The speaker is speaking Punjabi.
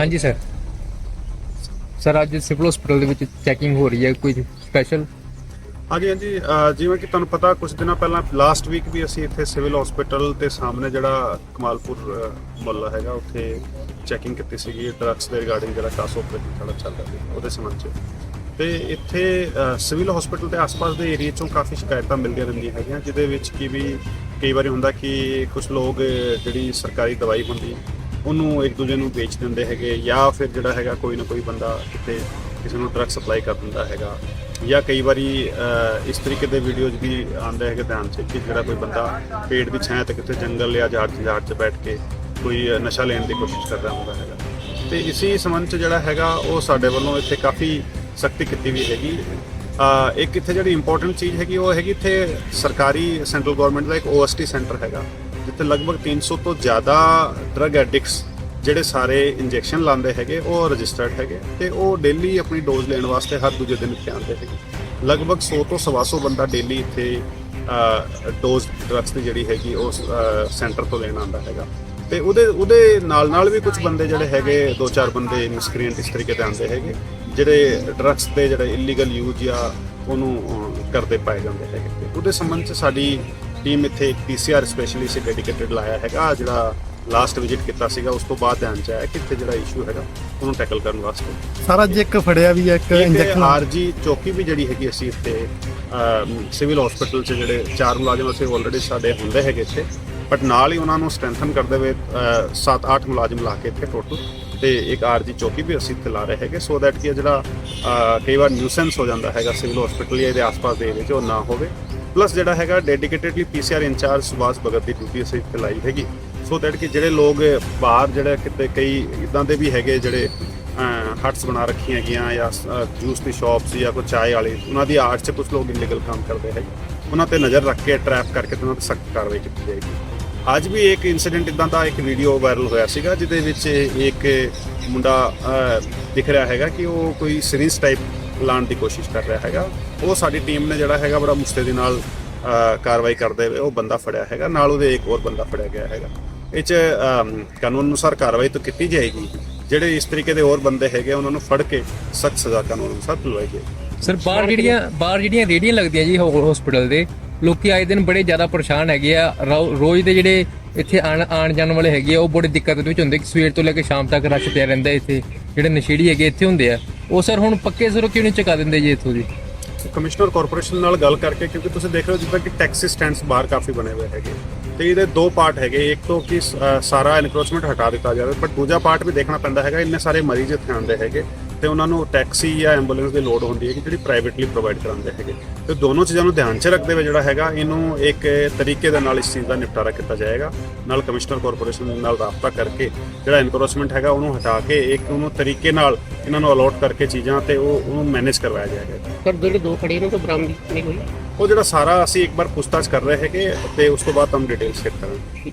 ਹਾਂਜੀ ਸਰ ਸਰ ਅੱਜ ਸਿਵਲ ਹਸਪੀਟਲ ਦੇ ਵਿੱਚ ਚੈਕਿੰਗ ਹੋ ਰਹੀ ਹੈ ਕੋਈ ਸਪੈਸ਼ਲ ਹਾਂਜੀ ਹਾਂਜੀ ਅਹ ਜਿਵੇਂ ਕਿ ਤੁਹਾਨੂੰ ਪਤਾ ਕੁਝ ਦਿਨਾਂ ਪਹਿਲਾਂ ਲਾਸਟ ਵੀਕ ਵੀ ਅਸੀਂ ਇੱਥੇ ਸਿਵਲ ਹਸਪੀਟਲ ਦੇ ਸਾਹਮਣੇ ਜਿਹੜਾ ਕਮਾਲਪੁਰ ਅਹ, ਮੁਹੱਲਾ ਹੈਗਾ ਉੱਥੇ ਚੈਕਿੰਗ ਕੀਤੀ ਸੀਗੀ ਡਰੱਗਸ ਦੇ ਰਿਗਾਰਡਿੰਗ ਜਿਹੜਾ ਕਾਸ ਆਪਰੇਸ਼ਨ ਸਾਡਾ ਚੱਲ ਰਿਹਾ ਸੀ ਉਹਦੇ ਸੰਬੰਧ 'ਚ। ਤੇ ਇੱਥੇ ਅਹ, ਸਿਵਲ ਹਸਪੀਟਲ ਦੇ ਆਸ-ਪਾਸ ਦੇ ਏਰੀਆ ਚੋਂ ਕਾਫੀ ਸ਼ਿਕਾਇਤਾਂ ਮਿਲਦੀਆਂ ਰਹਿੰਦੀਆਂ ਹੈਗੀਆਂ ਜਿਹਦੇ ਵਿੱਚ ਕਿ ਵੀ ਕਈ ਵਾਰੀ ਹੁੰਦਾ ਕਿ ਕੁਝ ਲੋਕ ਅਹ, ਜਿਹੜੀ ਸਰਕਾਰੀ ਦਵਾਈ ਹੁੰਦੀ ਹੈ ਉਹਨੂੰ ਇੱਕ ਦੂਜੇ ਨੂੰ ਵੇਚ ਦਿੰਦੇ ਹੈਗੇ ਜਾਂ ਫਿਰ ਜਿਹੜਾ ਹੈਗਾ ਕੋਈ ਨਾ ਕੋਈ ਬੰਦਾ ਕਿਤੇ ਕਿਸੇ ਨੂੰ ਡਰੱਗ ਸਪਲਾਈ ਕਰ ਦਿੰਦਾ ਹੈਗਾ ਜਾਂ ਕਈ ਵਾਰੀ ਇਸ ਤਰੀਕੇ ਦੇ ਵੀਡੀਓਜ਼ ਵੀ ਆਉਂਦੇ ਹੈਗੇ ਧਿਆਨ 'ਚ ਕਿ ਜਿਹੜਾ ਕੋਈ ਬੰਦਾ ਪੇੜ ਦੀ ਛਾਂ ਤੇ ਕਿਤੇ ਜੰਗਲ ਜਾਂ ਝਾੜ 'ਚ ਝਾੜ 'ਚ ਬੈਠ ਕੇ ਕੋਈ ਨਸ਼ਾ ਲੈਣ ਦੀ ਕੋਸ਼ਿਸ਼ ਕਰਦਾ ਹੁੰਦਾ ਹੈਗਾ। ਤੇ ਇਸੇ ਸੰਬੰਧ 'ਚ ਜਿਹੜਾ ਹੈਗਾ ਉਹ ਸਾਡੇ ਵੱਲੋਂ ਇੱਥੇ ਕਾਫੀ ਸਖਤੀ ਕੀਤੀ ਵੀ ਹੈਗੀ। ਇੱਕ ਇੱਥੇ ਜਿਹੜੀ ਇੰਪੋਰਟੈਂਟ ਚੀਜ਼ ਹੈਗੀ ਉਹ ਹੈਗੀ ਇੱਥੇ ਸਰਕਾਰੀ, ਸੈਂਟਰਲ ਗਵਰਨਮੈਂਟ ਦਾ ਇੱਕ OST ਸੈਂਟਰ ਹੈਗਾ। ਜਿੱਥੇ ਲਗਭਗ 300 ਤੋਂ ਜ਼ਿਆਦਾ ਡਰੱਗ ਐਡਿਕਟਸ ਜਿਹੜੇ ਸਾਰੇ ਇੰਜੈਕਸ਼ਨ ਲਾਉਂਦੇ ਹੈਗੇ, ਉਹ ਰਜਿਸਟਰਡ ਹੈਗੇ ਤੇ ਉਹ ਡੇਲੀ ਆਪਣੀ ਡੋਜ਼ ਲੈਣ ਵਾਸਤੇ ਹਰ ਦੂਜੇ ਦਿਨ ਇੱਥੇ ਆਉਂਦੇ ਹੈਗੇ। ਲਗਭਗ 100 ਤੋਂ 125 ਬੰਦਾ ਡੇਲੀ ਇੱਥੇ ਡੋਜ਼ ਡਰੱਗਸ ਦੀ ਜਿਹੜੀ ਹੈਗੀ ਉਸ ਸੈਂਟਰ ਤੋਂ ਲੈਣ ਆਉਂਦਾ ਹੈਗਾ। ਤੇ ਉਹਦੇ ਉਹਦੇ ਨਾਲ ਨਾਲ ਵੀ ਕੁਝ ਬੰਦੇ ਜਿਹੜੇ ਹੈਗੇ ਦੋ ਚਾਰ ਬੰਦੇ ਮਿਸਕ੍ਰੀਐਂਟ ਇਸ ਤਰੀਕੇ ਦੇ ਆਉਂਦੇ ਹੈਗੇ, ਜਿਹੜੇ ਡਰੱਗਸ ਦੇ ਜਿਹੜੇ ਇਲੀਗਲ ਯੂਜ਼ ਜਾਂ ਉਹਨੂੰ ਕਰਦੇ ਪਾਏ ਜਾਂਦੇ ਹੈਗੇ। ਉਹਦੇ ਸੰਬੰਧ ਚ ਸਾਡੀ ਟੀਮ ਇੱਥੇ ਇੱਕ ਪੀਸੀਆਰ ਸਪੈਸ਼ਲਿਸਟ ਡੈਡੀਕੇਟਡ ਲਾਇਆ ਹੈਗਾ। ਆਹ ਜਿਹੜਾ ਲਾਸਟ ਵਿਜ਼ਿਟ ਕੀਤਾ ਸੀਗਾ ਉਸ ਤੋਂ ਬਾਅਦ ਧਿਆਨ ਚ ਆਇਆ ਕਿ ਇੱਥੇ ਜਿਹੜਾ ਇਸ਼ੂ ਹੈਗਾ ਉਹਨੂੰ ਟੈਕਲ ਕਰਨ ਵਾਸਤੇ। ਸਾਰਾ ਜੇ ਇੱਕ ਫੜਿਆ ਵੀ ਹੈ ਇੱਕ ਇੱਕ ਇੰਜੈਕਸ਼ਨ ਆਰਜੀ ਚੌਕੀ ਵੀ ਜਿਹੜੀ ਹੈਗੀ ਅਸੀਂ ਇੱਥੇ ਸਿਵਲ ਹਸਪੀਟਲ 'ਚ ਜਿਹੜੇ ਚਾਰ ਮੁਲਾਜ਼ਮ ਅਸੀਂ ਆਲਰੇਡੀ ਸਾਡੇ ਹੁੰਦੇ ਹੈਗੇ ਇੱਥੇ। ਬਟ ਨਾਲ ਹੀ ਉਹਨਾਂ ਨੂੰ ਸਟਰੈਂਥਨ ਕਰਦੇ ਹੋਏ 7-8 ਮੁਲਾਜ਼ਮ ਲਾ ਕੇ ਇੱਥੇ ਟੋਟਲ ਤੇ ਇੱਕ ਆਰਜੀ ਚੌਕੀ ਵੀ ਅਸੀਂ ਇੱਥੇ ਲਾ ਰਹੇ ਹੈਗੇ ਸੋ ਦੈਟ ਕਿ ਇਹ ਜਿਹੜਾ ਅਹ, ਕਈ ਵਾਰ ਨਿਊਸੈਂਸ ਹੋ ਜਾਂਦਾ ਹੈਗਾ ਸਿਵਲ ਹਸਪੀਟਲ ਜਾਂ ਇਹਦੇ ਆਸ-ਪਾਸ ਦੇ ਏਰੀਆ 'ਚ ਉਹ ਨਾ ਹੋਵੇ। ਪਲੱਸ ਜਿਹੜਾ ਹੈਗਾ dedicatedly PCR incharge Subhas Bhagat ਦੀ ਡਿਊਟੀ ਅਸੀਂ ਇੱਥੇ ਲਾਈ ਹੈਗੀ। ਸੋ ਦੈਟ ਕਿ ਜਿਹੜੇ ਲੋਕ ਬਾਹਰ ਜਿਹੜੇ ਕਿਤੇ ਕਈ ਇਦਾਂ ਦੇ ਵੀ ਹੈਗੇ ਜਿਹੜੇ ਹਟਸ ਬਣਾ ਰੱਖੀਆਂ ਹੈਗੀਆਂ ਜਾਂ ਜੂਸ ਦੀ ਸ਼ਾਪਸ ਜਾਂ ਕੋਈ ਚਾय ਵਾਲੇ, ਉਹਨਾਂ ਦੀ ਆਰਟ 'ਚ ਕੁਝ ਲੋਕ ਇਲੀਗਲ ਕੰਮ ਕਰਦੇ ਹੈਗੇ। ਉਹਨਾਂ ਤੇ ਨਜ਼ਰ ਰੱਖ ਕੇ ਟਰੈਪ ਕਰਕੇ ਤੇ ਉਹਨਾਂ ਤੇ ਸਖਤ ਕਾਰਵਾਈ ਕੀਤੀ ਜਾਏਗੀ। ਅੱਜ ਵੀ ਇੱਕ ਇਨਸੀਡੈਂਟ ਇਦਾਂ ਦਾ ਇੱਕ ਵੀਡੀਓ ਵਾਇਰਲ ਹੋਇਆ ਸੀਗਾ, ਜਿਹਦੇ ਵਿੱਚ ਇੱਕ ਮੁੰਡਾ ਦਿਖ ਰਿਹਾ ਹੈਗਾ ਕਿ ਉਹ ਕੋਈ ਸੀਰੀਜ਼ ਟਾਈਪ ਲਾਉਣ ਦੀ ਕੋਸ਼ਿਸ਼ ਕਰ ਰਿਹਾ ਹੈਗਾ। ਉਹ ਸਾਡੀ ਟੀਮ ਨੇ ਜਿਹੜਾ ਹੈਗਾ ਬੜਾ ਮੁਸਤੈਦੀ ਨਾਲ ਕਾਰਵਾਈ ਕਰਦੇ ਹੋਏ ਉਹ ਬੰਦਾ ਫੜਿਆ ਹੈਗਾ। ਨਾਲ ਉਹਦੇ ਇੱਕ ਹੋਰ ਬੰਦਾ ਫੜਿਆ ਗਿਆ ਹੈਗਾ। ਇਹ 'ਚ ਕਾਨੂੰਨ ਅਨੁਸਾਰ ਕਾਰਵਾਈ ਤਾਂ ਕੀਤੀ ਜਾਏਗੀ। ਜਿਹੜੇ ਇਸ ਤਰੀਕੇ ਦੇ ਹੋਰ ਬੰਦੇ ਹੈਗੇ ਉਹਨਾਂ ਨੂੰ ਫੜ ਕੇ ਸਖਤ ਸਜ਼ਾ ਕਾਨੂੰਨ ਅਨੁਸਾਰ ਦਿਲਵਾਈ ਜਾਏਗੀ। ਸਰ, ਬਾਹਰ ਜਿਹੜੀਆਂ ਬਾਹਰ ਜਿਹੜੀਆਂ ਰੇੜੀਆਂ ਲੱਗਦੀਆਂ ਜੀ ਹਸਪੀਟਲ ਦੇ, ਲੋਕੀ ਆਏ ਦਿਨ ਬੜੇ ਜ਼ਿਆਦਾ ਪਰੇਸ਼ਾਨ ਹੈਗੇ ਆ। ਰੋਜ਼ ਦੇ ਜਿਹੜੇ ਇੱਥੇ ਆਣ ਆਣ ਜਾਣ ਵਾਲੇ ਹੈਗੇ ਆ, ਉਹ ਬੜੀ ਦਿੱਕਤ ਦੇ ਵਿੱਚ ਹੁੰਦੇ ਕਿ ਸਵੇਰ ਤੋਂ ਲੈ ਕੇ ਸ਼ਾਮ ਤੱਕ ਰਸ਼ ਪਿਆ ਰਹਿੰਦਾ ਇੱਥੇ। ਜਿਹੜੇ ਨਸ਼ੇੜੀ ਹੈਗੇ ਇੱਥੇ ਹੁੰਦੇ ਆ। ਉਹ ਸਰ ਹੁਣ ਪੱਕੇ ਸਿਰੋਂ ਕਿਉਂ ਨਹੀਂ ਚੁਕਾ ਦਿੰਦੇ ਜੀ ਇੱਥੋਂ ਜੀ ਕਮਿਸ਼ਨਰ ਕਾਰਪੋਰੇਸ਼ਨ ਨਾਲ ਗੱਲ ਕਰਕੇ, ਕਿਉਂਕਿ ਤੁਸੀਂ ਦੇਖ ਰਹੇ ਹੋ ਜਿੱਦਾਂ ਕਿ ਟੈਕਸੀ ਸਟੈਂਡਸ ਬਾਹਰ ਕਾਫੀ ਬਣੇ ਹੋਏ ਹੈਗੇ। ਤੇ ਇਹਦੇ ਦੋ ਪਾਰਟ ਹੈਗੇ। ਇੱਕ ਤੋਂ ਕਿ ਸਾਰਾ ਐਨਕਰੋਚਮੈਂਟ ਹਟਾ ਦਿੱਤਾ ਜਾਵੇ ਬਟ ਦੂਜਾ ਪਾਰਟ ਵੀ ਦੇਖਣਾ ਪੈਂਦਾ ਹੈਗਾ। ਇੰਨੇ ਸਾਰੇ ਮਰੀਜ਼ ਇੱਥੇ ਆਉਂਦੇ ਹੈਗੇ। ਤੇ ਉਹਨਾਂ ਨੂੰ ਟੈਕਸੀ ਜਾਂ ਐਂਬੂਲੈਂਸ ਦੀ ਲੋੜ ਹੁੰਦੀ ਹੈ ਕਿ ਜਿਹੜੀ ਪ੍ਰਾਈਵੇਟਲੀ ਪ੍ਰੋਵਾਈਡ ਕਰਾਉਂਦੇ ਹੈਗੇ। ਤੇ ਦੋਨੋਂ ਚੀਜ਼ਾਂ ਨੂੰ ਧਿਆਨ 'ਚ ਰੱਖਦੇ ਹੋਏ ਜਿਹੜਾ ਹੈਗਾ ਇਹਨੂੰ ਇੱਕ ਤਰੀਕੇ ਦੇ ਨਾਲ ਇਸ ਚੀਜ਼ ਦਾ ਨਿਪਟਾਰਾ ਕੀਤਾ ਜਾਏਗਾ। ਨਾਲ ਕਮਿਸ਼ਨਰ ਕਾਰਪੋਰੇਸ਼ਨ ਨਾਲ ਰਾਬਤਾ ਕਰਕੇ ਜਿਹੜਾ ਐਨਕਰੋਚਮੈਂਟ ਹੈਗਾ ਉਹਨੂੰ ਹਟਾ ਕੇ ਇੱਕ ਉਹਨੂੰ ਤਰੀਕੇ ਨਾਲ ਇਹਨਾਂ ਨੂੰ ਅਲੋਟ ਕਰਕੇ ਚੀਜ਼ਾਂ ਤੇ ਉਹ ਉਹਨੂੰ ਮੈਨੇਜ ਕਰਵਾਇਆ ਜਾਏਗਾ। ਸਰ ਜਿਹੜੇ ਦੋ ਖੜੇ ਨੇ ਤਾਂ ਬਰਾਮਦੀ ਨਹੀਂ ਹੋਈ ਉਹ ਜਿਹੜਾ ਸਾਰਾ ਅਸੀਂ ਇੱਕ ਵਾਰ ਪੁੱਛਤਾਛ ਕਰ ਰਹੇ ਹੈਗੇ ਤੇ ਉਸ ਤੋਂ ਬਾਅਦ ਤੁਹਾਨੂੰ ਡਿਟੇਲ ਸ਼ੇਅਰ ਕਰਾਂਗੇ।